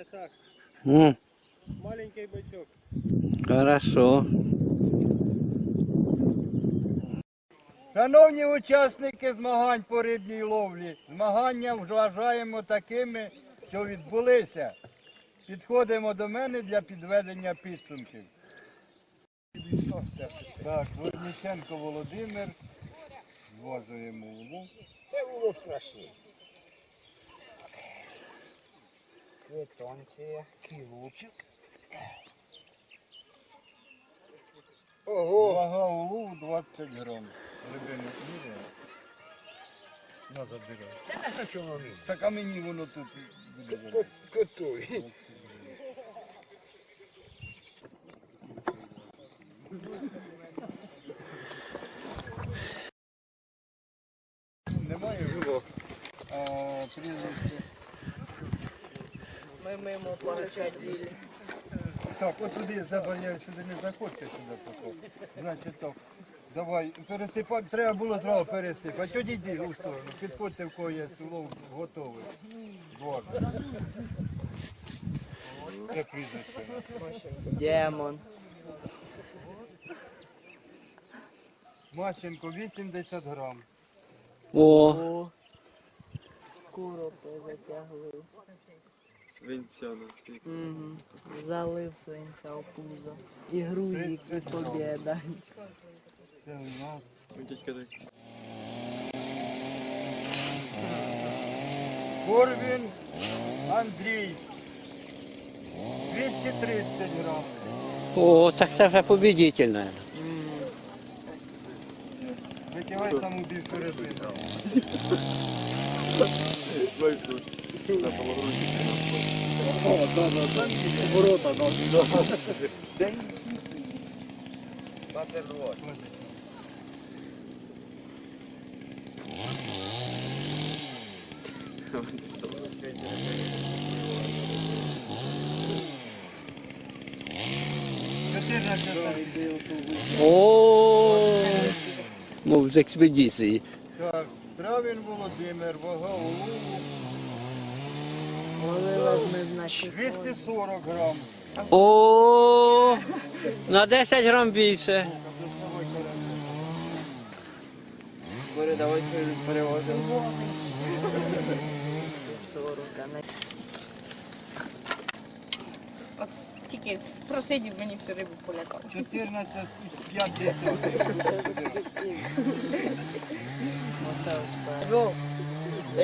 Лисак. М, Маленький бичок. хорошо. Шановні учасники змагань по рибній ловлі, змагання вважаємо такими, що відбулися. Підходимо до мене для підведення підсумків. Так, Возниченко Володимир. Зважуємо. Це було страшно. Квитонція, кілочок. Ого! Вага улову 20 грам. Рибину міряємо. На забирай. Не хочу воно. Так а мені воно тут буде. Готові. Немає? А, прізвище. Ми мимо. Так, от туди забороняю, сюди не заходьте сюди тако. Значить так. Давай, пересипати, треба було зразу пересипати. От йди у сторону, підходьте в кого є улов готовий. Вот. Це прізвище. Демон. Мащенко 80 грам. О, О. Куропи затягли. Свинця на світ. Угу. Залив свинця у пузо. І грузик, і побєда. Це у нас. Він тільки так. Корвін Андрій. 230 грам. о, так це вже победитель, наверное. Викивай саму більшу рибину. Вийшов. На поворотні. О, мов з експедиції. Так, Травін Володимир, вага улову Ловила б ми, значить, 240 грам. О, на 10 грам більше. Бери, давай перевозимо. 40, а не От тільки спросидів мені всю рибу полякав. 14 50. оце ось Львов.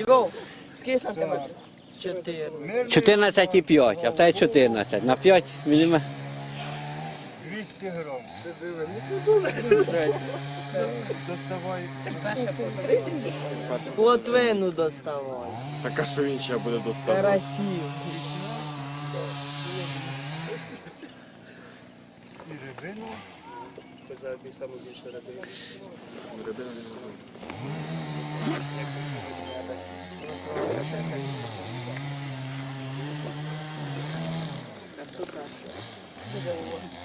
Львов. Скільки сантиметрів? 4. Мирний 14,5, а в тебе 14. На 5 мм. 200 грам. Третій. Доставай. Перша позиція. Плотвину доставай. Так а що він ще буде доставати? Карасів. І рибину. Рибина не може.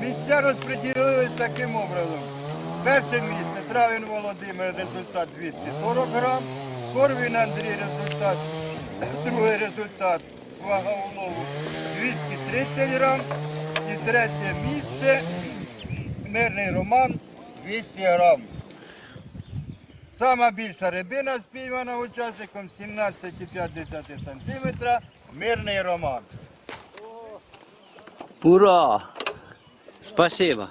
Місця розподілились таким образом. Перше місце Травін Володимир, результат 240 грам. Корвін Андрій, результат, другий результат, вага улову 230 грам. І третє місце Мирний Роман 200 грам. Сама більша рибина спіймана учасником 17,5 см. Мирний Роман. Ура! Спасибо.